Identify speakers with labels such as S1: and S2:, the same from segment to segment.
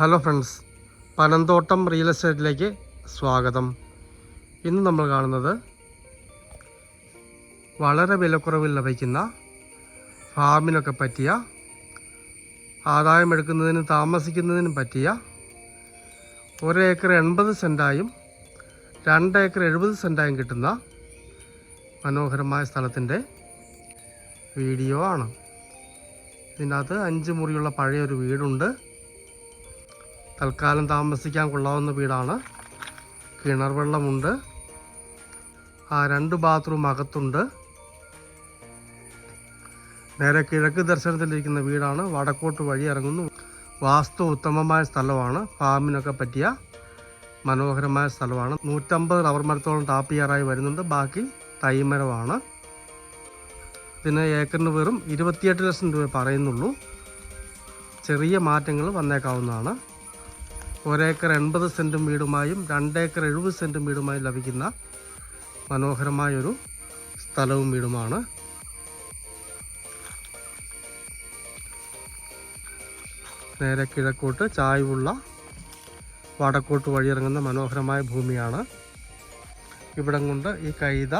S1: Hello friends Panamthottam real എസ്റ്റേറ്റിലേക്ക് സ്വാഗതം. ഇന്ന് നമ്മൾ കാണുന്നത് വളരെ വിലക്കുറവിൽ ലഭിക്കുന്ന ഫാമിനൊക്കെ പറ്റിയ ആദായമെടുക്കുന്നതിനും താമസിക്കുന്നതിനും പറ്റിയ ഒരു ഏക്കർ എൺപത് സെന്റായും രണ്ട് ഏക്കർ എഴുപത് സെന്റായും കിട്ടുന്ന മനോഹരമായ സ്ഥലത്തിന്റെ വീഡിയോ ആണ്. ഇതിനകത്ത് അഞ്ച് മുറിയുള്ള പഴയൊരു വീടുണ്ട്. തൽക്കാലം താമസിക്കാൻ കൊള്ളാവുന്ന വീടാണ്. കിണർ വെള്ളമുണ്ട്. ആ രണ്ട് ബാത്റൂം അകത്തുണ്ട്. നേരെ കിഴക്ക് ദർശനത്തിലിരിക്കുന്ന വീടാണ്. വടക്കോട്ട് വഴി ഇറങ്ങുന്നു. വാസ്തു ഉത്തമമായ സ്ഥലമാണ്. ഫാമിനൊക്കെ പറ്റിയ മനോഹരമായ സ്ഥലമാണ്. നൂറ്റമ്പത് റബ്ബർ മരത്തോളം ടാപ്പ് ചെയ്യാറായി വരുന്നുണ്ട്. ബാക്കി തൈമരമാണ്. ഇതിന് ഏക്കറിന് വെറും ഇരുപത്തിയെട്ട് ലക്ഷം രൂപ പറയുന്നുള്ളൂ. ചെറിയ മാറ്റങ്ങൾ വന്നേക്കാവുന്നതാണ്. ഒരേക്കർ എൺപത് സെന്റും വീടുമായും രണ്ടേക്കർ എഴുപത് സെന്റും വീടുമായും ലഭിക്കുന്ന മനോഹരമായൊരു സ്ഥലവും വീടുമാണ്. നേരെ കിഴക്കോട്ട് ചായ്വുള്ള വടക്കോട്ട് വഴിയിറങ്ങുന്ന മനോഹരമായ ഭൂമിയാണ്. ഇവിടം കൊണ്ട് ഈ കൈത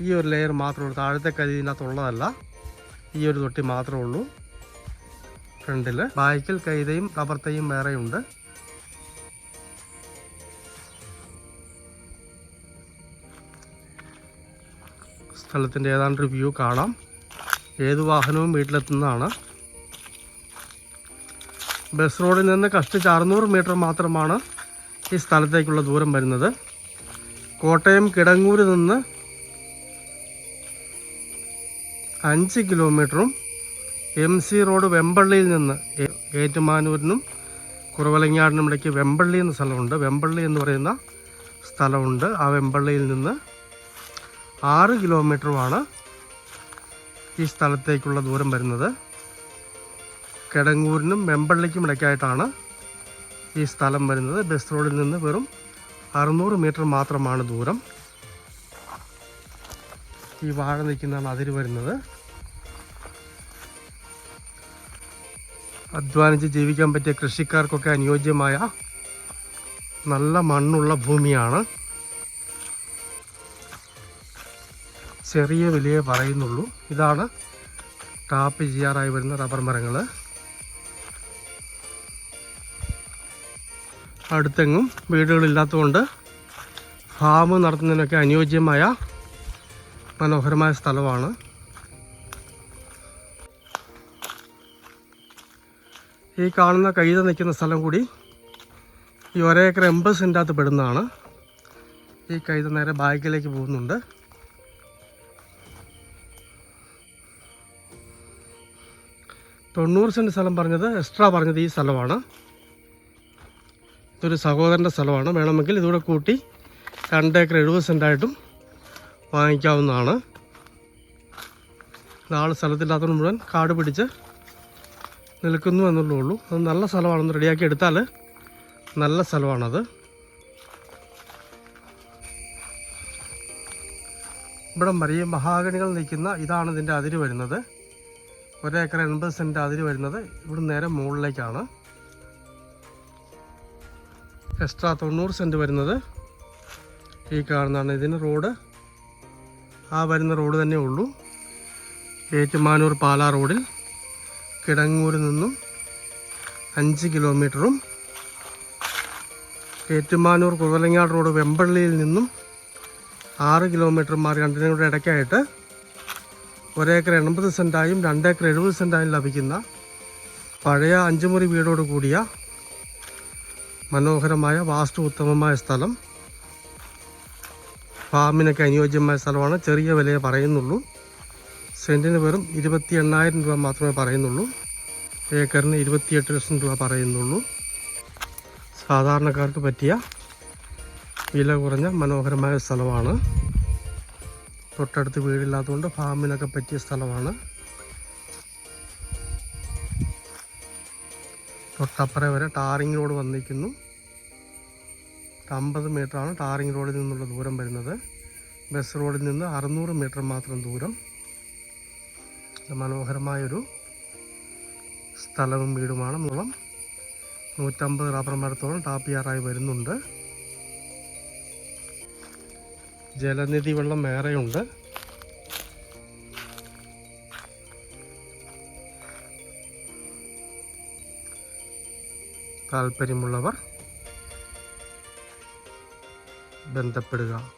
S1: ഈ ഒരു ലെയർ മാത്രമേ ഉള്ളൂ. താഴത്തെ കൈ ഇതിനകത്തുള്ളതല്ല ഈ ഒരു തൊട്ടി മാത്രമേ ഉള്ളൂ. ഫ്രണ്ടിൽ ബാക്കിൽ കൈതയും റബ്ബർ തൈയും വേറെയുണ്ട്. സ്ഥലത്തിന്റെ ഏതാണ്ടൊരു വ്യൂ കാണാം. ഏത് വാഹനവും വീട്ടിലെത്തുന്നതാണ്. ബസ് റോഡിൽ നിന്ന് കഷ്ടിച്ച് അറുന്നൂറ് മീറ്റർ മാത്രമാണ് ഈ സ്ഥലത്തേക്കുള്ള ദൂരം വരുന്നത്. കോട്ടയം കിടങ്ങൂരിൽ നിന്ന് അഞ്ച് കിലോമീറ്ററും എം സി റോഡ് വെമ്പള്ളിയിൽ നിന്ന് ഏറ്റുമാനൂരിനും കുറവലങ്ങാടിനും ഇടയ്ക്ക് വെമ്പള്ളി എന്ന സ്ഥലമുണ്ട്. വെമ്പള്ളി എന്ന് പറയുന്ന സ്ഥലമുണ്ട്. ആ വെമ്പള്ളിയിൽ നിന്ന് ആറ് കിലോമീറ്ററുമാണ് ഈ സ്ഥലത്തേക്കുള്ള ദൂരം വരുന്നത്. കിടങ്ങൂരിനും വെമ്പള്ളിക്കും ഇടയ്ക്കായിട്ടാണ് ഈ സ്ഥലം വരുന്നത്. ബസ് റോഡിൽ നിന്ന് വെറും അറുന്നൂറ് മീറ്റർ മാത്രമാണ് ദൂരം. ഈ വാഴ നിൽക്കുന്നതാണ് അതിര് വരുന്നത്. അധ്വാനിച്ച് ജീവിക്കാൻ പറ്റിയ കൃഷിക്കാർക്കൊക്കെ അനുയോജ്യമായ നല്ല മണ്ണുള്ള ഭൂമിയാണ്. ചെറിയ വിലയെ പറയുന്നുള്ളൂ. ഇതാണ് ടാപ്പ് ചെയ്യാറായി വരുന്ന റബ്ബർ മരങ്ങൾ അടുത്തെങ്ങും വീടുകളില്ലാത്തതുകൊണ്ട് ഫാം നടത്തുന്നതിനൊക്കെ അനുയോജ്യമായ മനോഹരമായ സ്ഥലമാണ്. ഈ കാണുന്ന കഴുത നിൽക്കുന്ന സ്ഥലം കൂടി ഈ ഒരേക്കർ എൺപത് സെന്റകത്ത് പെടുന്നതാണ്. ഈ കഴുത നേരെ ബാക്കിലേക്ക് പോകുന്നുണ്ട്. തൊണ്ണൂറ് സെന്റ് സ്ഥലം പറഞ്ഞത് എക്സ്ട്രാ പറഞ്ഞത് ഈ സ്ഥലമാണ്. ഇതൊരു സഹോദരന്റെ സ്ഥലമാണ്. വേണമെങ്കിൽ ഇതുകൂടെ കൂട്ടി രണ്ട് ഏക്കർ എഴുപത് സെന്റായിട്ടും വാങ്ങിക്കാവുന്നതാണ്. നാളെ സ്ഥലത്തില്ലാത്തത് മുഴുവൻ കാട് പിടിച്ച് നിൽക്കുന്നു എന്നുള്ളേ ഉള്ളൂ. അത് നല്ല സ്ഥലമാണെന്ന് റെഡിയാക്കി എടുത്താൽ നല്ല സ്ഥലമാണത്. ഇവിടെ മറിയ മഹാഗണികൾ നിൽക്കുന്ന ഇതാണ് ഇതിന്റെ അതിര് വരുന്നത്. ഒരേക്കർ എൺപത് സെന്റ് അതിര് വരുന്നത് ഇവിടെ നേരെ മുകളിലേക്കാണ്. എക്സ്ട്രാ തൊണ്ണൂറ് സെന്റ് വരുന്നത്. ഈ കാണുന്നതാണ് ഇതിന് റോഡ്. ആ വരുന്ന റോഡ് തന്നെ ഉള്ളൂ. ഏറ്റുമാനൂർ പാലാ റോഡിൽ. കിടങ്ങൂരിൽ നിന്നും അഞ്ച് കിലോമീറ്ററും ഏറ്റുമാനൂർ കുവലങ്ങാട് റോഡ് വെമ്പള്ളിയിൽ നിന്നും ആറ് കിലോമീറ്റർ മാറി രണ്ടിനും കൂടെ ഇടയ്ക്കായിട്ട് ഒരേക്കർ എൺപത് സെന്റായും രണ്ടേക്കർ എഴുപത് സെന്റായും ലഭിക്കുന്ന പഴയ അഞ്ചുമുറി വീടോട് കൂടിയ മനോഹരമായ വാസ്തു ഉത്തമമായ സ്ഥലം. ഫാമിനൊക്കെ അനുയോജ്യമായ സ്ഥലമാണ്. ചെറിയ വിലയെ പറയുന്നുള്ളൂ. സെന്റിന് വെറും ഇരുപത്തി എണ്ണായിരം രൂപ മാത്രമേ പറയുന്നുള്ളൂ. ഏക്കറിന് ഇരുപത്തിയെട്ട് ലക്ഷം രൂപ പറയുന്നുള്ളൂ. സാധാരണക്കാർക്ക് പറ്റിയ വില കുറഞ്ഞ മനോഹരമായ സ്ഥലമാണ്. തൊട്ടടുത്ത് വീടില്ലാത്തതുകൊണ്ട് ഫാമിനൊക്കെ പറ്റിയ സ്ഥലമാണ്. തൊട്ടപ്പുറ വരെ ടാറിങ് റോഡ് വന്നിരിക്കുന്നു. അമ്പത് മീറ്ററാണ് ടാറിങ് റോഡിൽ നിന്നുള്ള ദൂരം വരുന്നത്. ബസ് റോഡിൽ നിന്ന് അറുന്നൂറ് മീറ്റർ മാത്രം ദൂരം. മനോഹരമായൊരു സ്ഥലവും വീടുമാണ്. മൂളം നൂറ്റമ്പത് റബ്ബർ മരത്തോളം ടാപ്പിയാറായി വരുന്നുണ്ട്. ജലനിധി വെള്ളം ഏറെയുണ്ട് താല്പര്യമുള്ളവർ ബന്ധപ്പെടുക.